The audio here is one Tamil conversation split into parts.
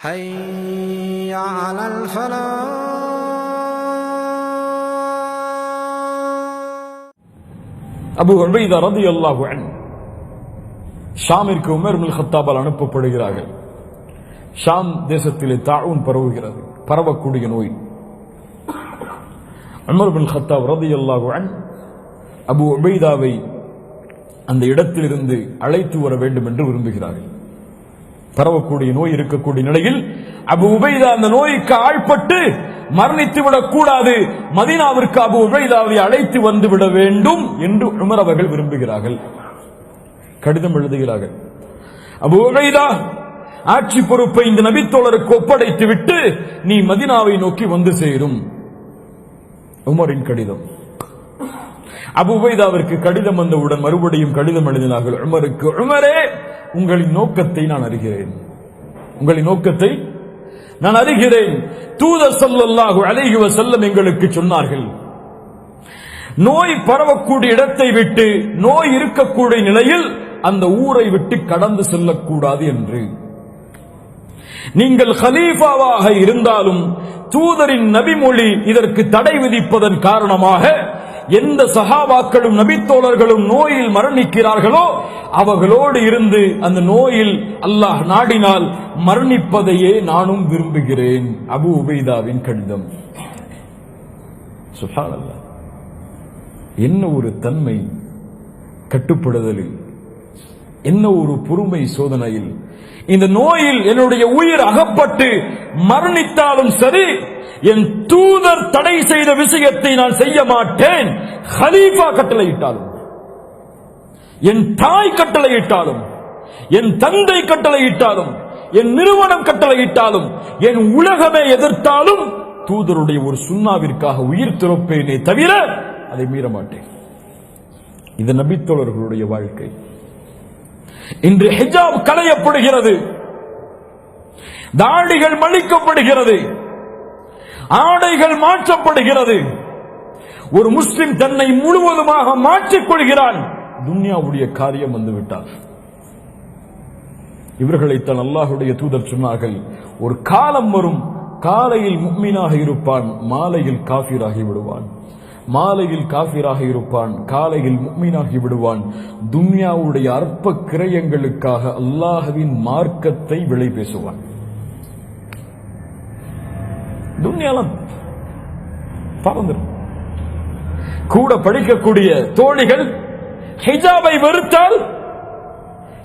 حي على الفلاح அபு உபைதா ரலியல்லாஹு அன்ஹு ஷாமிற்கு உமர் பின் ஹத்தாபால் அனுப்பப்படுகிறார்கள் ஷாம் தேசத்திலே தாழூன் பரவுகிறது பரவக்கூடிய நோய் உமர் பின் ஹத்தாப் ரலியல்லாஹு அன்ஹு அபு உபைதாவை அந்த இடத்திலிருந்து அழைத்து வர வேண்டும் என்று விரும்புகிறார்கள் பரவக்கூடிய நோய் இருக்கக்கூடிய நிலையில் அபு உபைதா அந்த நோய்க்கு ஆழ்பட்டு மரணித்து விடக் கூடாது மதீனாவிற்கு அபு உபைதாவை அழைத்து வந்து விட வேண்டும் என்று உமர் அவர்கள் விரும்புகிறார்கள். கடிதம் எழுதுகிறார்கள். அபு உபைதா ஆட்சி பொறுப்பை இந்த நபித்தோழருக்கு ஒப்படைத்து விட்டு நீ மதினாவை நோக்கி வந்து சேரும். உமரின் கடிதம். அபு உபைதாவிற்கு கடிதம் வந்தவுடன் மறுபடியும் கடிதம் எழுதினார்கள் உமருக்கு உமரே உங்களின் நோக்கத்தை நான் அறிகிறேன். உங்களின் நோக்கத்தை நான் அறிகிறேன். தூதர் ஸல்லல்லாஹு அலைஹி வஸல்லம் எங்களுக்கு சொன்னார்கள் நோய் பரவக்கூடிய இடத்தை விட்டு நோய் இருக்கக்கூடிய நிலையில் அந்த ஊரை விட்டு கடந்து செல்லக்கூடாது என்று. நீங்கள் ஹலீஃபாவாக இருந்தாலும் தூதரின் நபிமொழி இதற்கு தடை விதிப்பதன் காரணமாக எந்த சகாபாக்களும் நபித்தோழர்களும் நோயில் மரணிக்கிறார்களோ அவர்களோடு இருந்து அந்த நோயில் அல்லாஹ் நாடினால் மரணிப்பதையே நானும் விரும்புகிறேன். அபு உபைதாவின் கடிதம். என்ன ஒரு தன்மை கட்டுப்படுதலில் என்ன ஒரு பொறுமை சோதனையில்? இந்த நோயில் என்னுடைய உயிர் அகப்பட்டு மரணித்தாலும் சரி என் தூதர் தடை செய்த விஷயத்தை நான் செய்ய மாட்டேன். ஹலீஃபா கட்டளையிட்டாலும் என் தாய் கட்டளையிட்டாலும் என் தந்தை கட்டளையிட்டாலும் என் நிறுவனம் கட்டளையிட்டாலும் என் உலகமே எதிர்த்தாலும் தூதருடைய ஒரு சுண்ணாவிற்காக உயிர் திறப்பேனே தவிர அதை மீற மாட்டேன். இது நபித்தோழர்களுடைய வாழ்க்கை. இன்று ஹிஜாப் களையப்படுகிறது. தாடிகள் மலிக்கப்படுகிறது ஆடைகள் மாற்றப்படுகிறது. ஒரு முஸ்லிம் தன்னை முழுவதுமாக மாற்றிக் கொள்கிறான். துன்யாவுடைய காரியம் வந்துவிட்டார் இவர்களைத்தான் அல்லாஹுடைய தூதர் சொன்னார்கள் ஒரு காலம் வரும் காலையில் முக்மீனாக இருப்பான் மாலையில் காஃபீராகி விடுவான். மாலையில் காஃபிராக இருப்பான் காலையில் முக்மீனாகி விடுவான். துன்யாவுடைய அற்ப கிரயங்களுக்காக அல்லாஹவின் மார்க்கத்தை விலை பேசுவான். துன்யாலாம் பறந்துடும் கூட படிக்கக்கூடிய தோழிகள் ஹிஜாபை வெறுத்தால்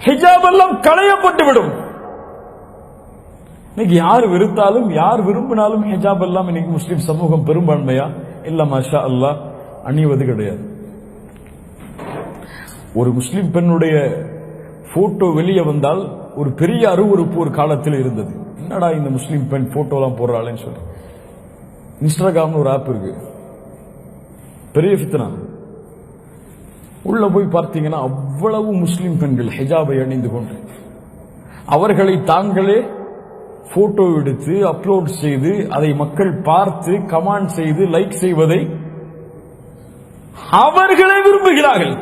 ஹிஜாப் எல்லாம் களையப்பட்டு விடும். இன்னைக்கு யார் வெறுத்தாலும் யார் விரும்பினாலும் ஹிஜாப் எல்லாம் இன்னைக்கு முஸ்லிம் சமூகம் பெரும்பான்மையா? இல்ல மாஷா அல்லாஹ் அணிவது கிடையாது. ஒரு முஸ்லிம் பெண்ணுடைய போட்டோ வெளியே வந்தால் ஒரு பெரிய அருவறுப்பு ஒரு காலத்தில் இருந்தது. என்னடா இந்த முஸ்லீம் பெண் போட்டோலாம் போடுறாளேன்னு சொல்லி இன்ஸ்டாகிராம்னு ஒரு ஆப் இருக்கு. பெரிய ஃபித்னா. உள்ள போய் பார்த்தீங்கன்னா அவ்வளவு முஸ்லீம் பெண்கள் ஹிஜாபை அணிந்து கொண்டு அவர்களை தாங்களே போட்டோ எடுத்து அப்லோட் செய்து அதை மக்கள் பார்த்து கமாண்ட் செய்து லைக் செய்வதை அவர்களே விரும்புகிறார்கள்.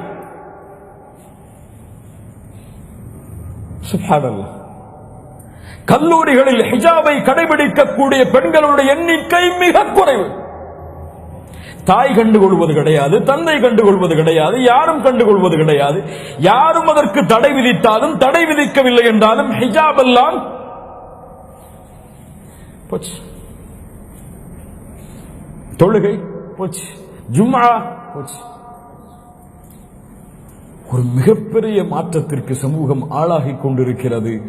கல்லூரிகளில் ஹிஜாபை கடைபிடிக்கக்கூடிய பெண்களுடைய எண்ணிக்கை மிக குறைவு. தாய் கண்டுகொள்வது கிடையாது தந்தை கண்டுகொள்வது கிடையாது யாரும் கண்டுகொள்வது கிடையாது. யாரும் அதற்கு தடை விதித்தாலும் தடை விதிக்கவில்லை என்றாலும் ஹிஜாப் எல்லாம் போச்சு. தொழுகை? போச்சு. ஜும்மா? போச்சு. ஒரு மிகப்பெரிய மாற்றத்திற்கு சமூகம் ஆளாகி கொண்டிருக்கிறது.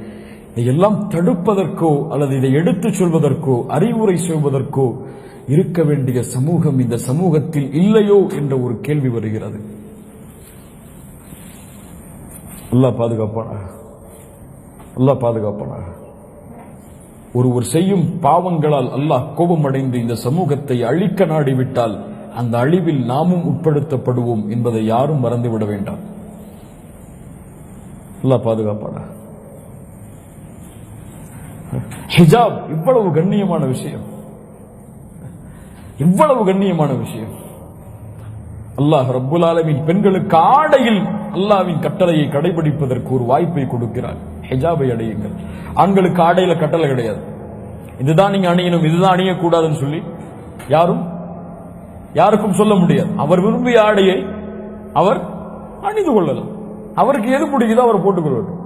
இதையெல்லாம் தடுப்பதற்கோ அல்லது இதை எடுத்துச் சொல்வதற்கோ அறிவுரை சொல்வதற்கோ இருக்க வேண்டிய சமூகம் இந்த சமூகத்தில் இல்லையோ என்ற ஒரு கேள்வி வருகிறது. அல்லாஹ் பாதுகாப்பானாக. அல்லாஹ் பாதுகாப்பானாக. ஒருவர் செய்யும் பாவங்களால் அல்லாஹ் கோபமடைந்து இந்த சமூகத்தை அழிக்க நாடிவிட்டால் அந்த அழிவில் நாமும் உட்படுத்தப்படுவோம் என்பதை யாரும் மறந்துவிட வேண்டாம். அல்லாஹ் பாதுகாப்பாடா ஹிஜாப் இவ்வளவு கண்ணியமான விஷயம். இவ்வளவு கண்ணியமான விஷயம். அல்லாஹ் ரப்புல் ஆலமின் பெண்களுக்கு ஆடையில் அல்லாவின் கட்டளையை கடைபிடிப்பதற்கு ஒரு வாய்ப்பை கொடுக்கிறார். ஹெஜாபை அடையுங்கள். ஆண்களுக்கு ஆடையில கட்டளை கிடையாது. இதுதான் நீங்க அணியணும் இதுதான் அணியக்கூடாதுன்னு சொல்லி யாரும் யாருக்கும் சொல்ல முடியாது. அவர் விரும்பிய ஆடையை அவர் அணிந்து கொள்ளலாம். அவருக்கு எது பிடிக்குதோ அவர் போட்டுக்கொள்ளட்டும்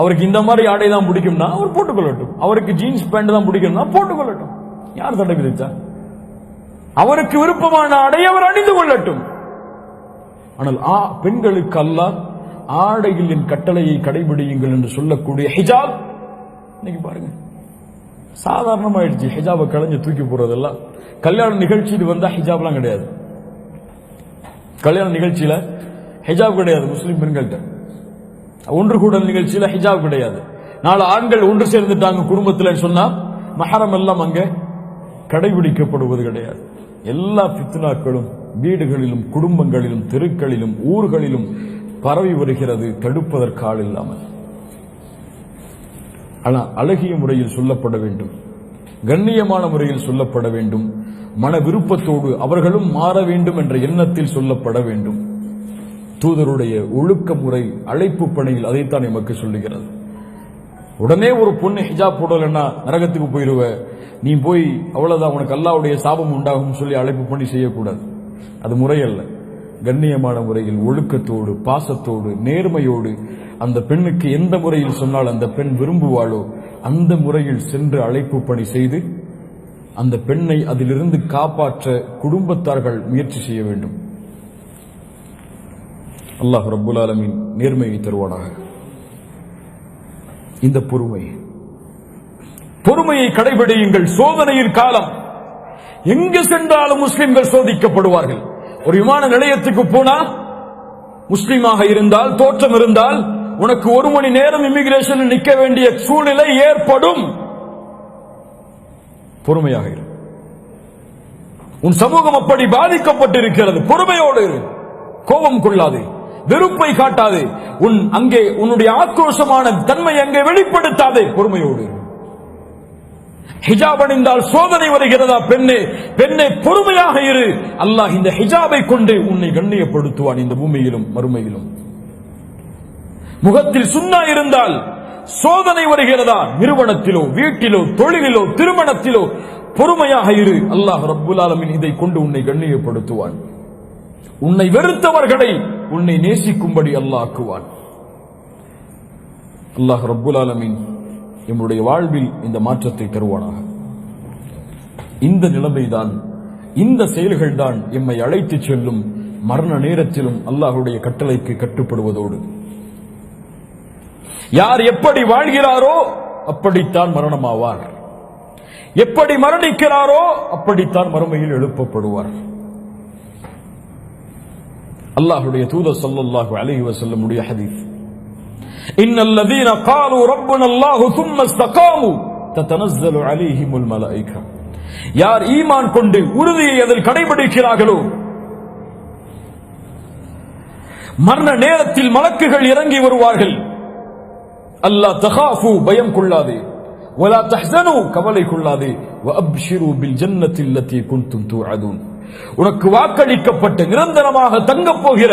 அவருக்கு இந்த மாதிரி ஆடை தான் பிடிக்கும்னா அவர் போட்டுக்கொள்ளட்டும் அவருக்கு ஜீன்ஸ் பேண்ட் தான் பிடிக்கும்னா போட்டுக்கொள்ளட்டும் யார் தடை விதிச்சா அவருக்கு விருப்பமான ஆடை அவர் அணிந்து கொள்ளட்டும். ஆனால் ஆ பெண்களுக்கு அல்ல ஆடையில் என் கட்டளையை கடைபிடியுங்கள் என்று சொல்லக்கூடிய ஹிஜாப். இன்னைக்கு பாருங்க. சாதாரணமாயிடுச்சு. ஹிஜாபை களைஞ்சு தூக்கி போறதெல்லாம் கல்யாண நிகழ்ச்சியில் வந்தா ஹிஜாப்லாம் கிடையாது. கல்யாண நிகழ்ச்சியில ஹிஜாப் கிடையாது முஸ்லீம் பெண்கள்கிட்ட. ஒன்று கூடல் நிகழ்ச்சியில ஹிஜாப் கிடையாது. நாலு ஆண்கள் ஒன்று சேர்ந்துட்டாங்க குடும்பத்தில் சொன்னா மஹரம் எல்லாம் அங்க கடைபிடிக்கப்படுவது கிடையாது. எல்லா பித்னாக்களும் வீடுகளிலும் குடும்பங்களிலும் தெருக்களிலும் ஊர்களிலும் பரவி வருகிறது தடுப்பதற்கு ஆள் இல்லாமல். ஆனால் அழகிய முறையில் சொல்லப்பட வேண்டும். கண்ணியமான முறையில் சொல்லப்பட வேண்டும். மன விருப்பத்தோடு அவர்களும் மாற வேண்டும் என்ற எண்ணத்தில் சொல்லப்பட வேண்டும். தூதருடைய ஒழுக்க முறை அழைப்பு பணியில் அதைத்தான் எமக்கு சொல்லுகிறது. உடனே ஒரு பொண்ணு ஹிஜாப் போடலைன்னா நரகத்துக்கு போயிருவ. நீ போய் அவ்வளவுதான் உனக்கு அல்லாவுடைய சாபம் உண்டாகும் சொல்லி அழைப்பு பண்ணி செய்யக்கூடாது. அது முறையல்ல. கண்ணியமான முறையில் ஒழுக்கத்தோடு பாசத்தோடு நேர்மையோடு அந்த பெண்ணுக்கு எந்த முறையில் சொன்னால் அந்த பெண் விரும்புவாளோ அந்த முறையில் சென்று அழைப்பு பணி செய்து அந்த பெண்ணை அதிலிருந்து காப்பாற்ற குடும்பத்தார்கள் முயற்சி செய்ய வேண்டும். அல்லாஹ் ரபுல் ஆலமின் நேர்மையை தருவானாக. இந்த பொறுமை. பொறுமையை கடைபிடியுங்கள் சோதனையின் காலம். எங்கு சென்றாலும் முஸ்லிம்கள் சோதிக்கப்படுவார்கள். ஒரு விமான நிலையத்துக்கு போனா முஸ்லீமாக இருந்தால் தோற்றம் இருந்தால் உனக்கு ஒரு மணி நேரம் இமிகிரேஷன் நிற்க வேண்டிய சூழ்நிலை ஏற்படும். பொறுமையாக இரு. உன் சமூகம் அப்படி பாதிக்கப்பட்டிருக்கிறது. பொறுமையோடு இரு. கோபம் கொள்ளாது. வெறுப்பை காட்டாது. உன் அங்கே உன்னுடைய ஆக்ரோஷமான தன்மை அங்கே வெளிப்படுத்தாதே. பொறுமையோடு இரு. ஹிஜாப் அணிந்தால் சோதனை வருகிறதா பெண்ணே? பெண்ணே பொறுமையாக இரு. அல்லாஹ் இந்த ஹிஜாபை கொண்டு உன்னை கண்ணியப்படுத்துவான் இந்த பூமியிலும் மறுமையிலும். முகத்தில் சுண்ணா இருந்தால் சோதனை வருகிறதா? நிறுவனத்திலோ வீட்டிலோ தொழிலிலோ திருமணத்திலோ பொறுமையாக இரு. அல்லாஹ் ரப்புல் ஆலமின் இதை கொண்டு உன்னை கண்ணியப்படுத்துவான். உன்னை வெறுத்தவர்களை உன்னை நேசிக்கும்படி அல்லாஹ் ஆக்குவான். அல்லாஹ் ரப்புல் ஆலமின் எம்முடைய வாழ்வில் இந்த மாற்றத்தை தருவானாக. இந்த நிலைமைதான் இந்த செயல்கள் தான் எம்மை அழைத்துச் செல்லும் மரண நேரத்திலும் அல்லாஹுடைய கட்டளைக்கு கட்டுப்படுவதோடு. யார் எப்படி வாழ்கிறாரோ அப்படித்தான் மரணமாவார். எப்படி மரணிக்கிறாரோ அப்படித்தான் மறுமையில் எழுப்பப்படுவார். அல்லாஹுடைய தூதர் ஸல்லல்லாஹு அலைஹி வசல்லமுடைய ஹதீஸ். إن الذين قالوا ربنا الله ثم استقاموا تتنزل عليهم الملائكة யார் ஈமான் கொண்டு உறுதியை அதில் கடைபிடிக்கிறார்களோ மரண நேரத்தில் மலக்குகள் இறங்கி வருவார்கள் அல்லாஹ் தகாஃபு பயம் கொள்ளாதே ولا تحزنوا கவலை கொள்ளாதே وابشروا بالجنة التي كنتم توعدون உனக்கு வாக்களிக்கப்பட்ட நிரந்தரமாக தங்கப் போகிற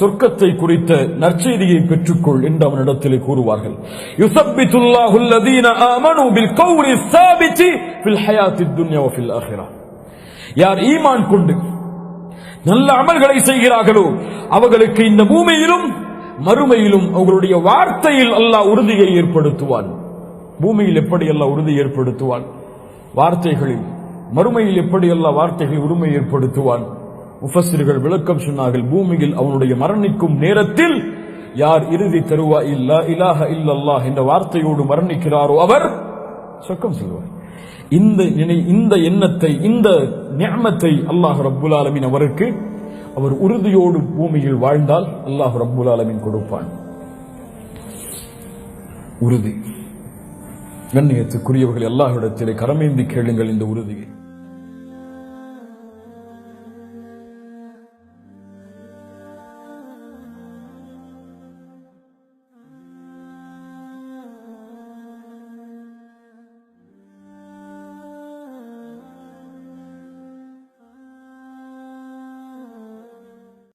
சொர்க்கத்தை குறித்த நற்செய்தியை பெற்றுக்கொள் என்று அவனிடத்திலே கூறுவார்கள். யுசப்பித்துல்லாஹு ஆமனு பில் கௌலி சாபித்தி துன்யா ஃபில் யார் ஈமான் கொண்டு நல்ல அமல்களை செய்கிறார்களோ அவர்களுக்கு இந்த பூமியிலும் மறுமையிலும் அவர்களுடைய வார்த்தையில் அல்லாஹ் உறுதியை ஏற்படுத்துவான். பூமியில் எப்படி எல்லாம் உறுதி ஏற்படுத்துவான்? வார்த்தைகளில். மறுமையில் எப்படி அல்லாஹ் வார்த்தைகளில் உரிமை ஏற்படுத்துவான்? முஃபஸ்ஸிர்கள் விளக்கம் சொன்னார்கள் பூமியில் அவனுடைய மரணிக்கும் நேரத்தில் யார் இறுதி தருவா இல்லா இலாக இல்லல்லா என்ற வார்த்தையோடு மரணிக்கிறாரோ அவர்? சொர்க்கம் செல்வார். இந்த நினை இந்த எண்ணத்தை இந்த நியமத்தை அல்லாஹ் ரப்புல் ஆலமின் அவருக்கு அவர் உறுதியோடு பூமியில் வாழ்ந்தால் அல்லாஹ் ரப்புல் ஆலமீன் கொடுப்பான். உறுதி. கண்ணியத்துக்குரியவர்கள் அல்லாஹ்விடத்திலே கரமேந்தி கேளுங்கள் இந்த உறுதியை.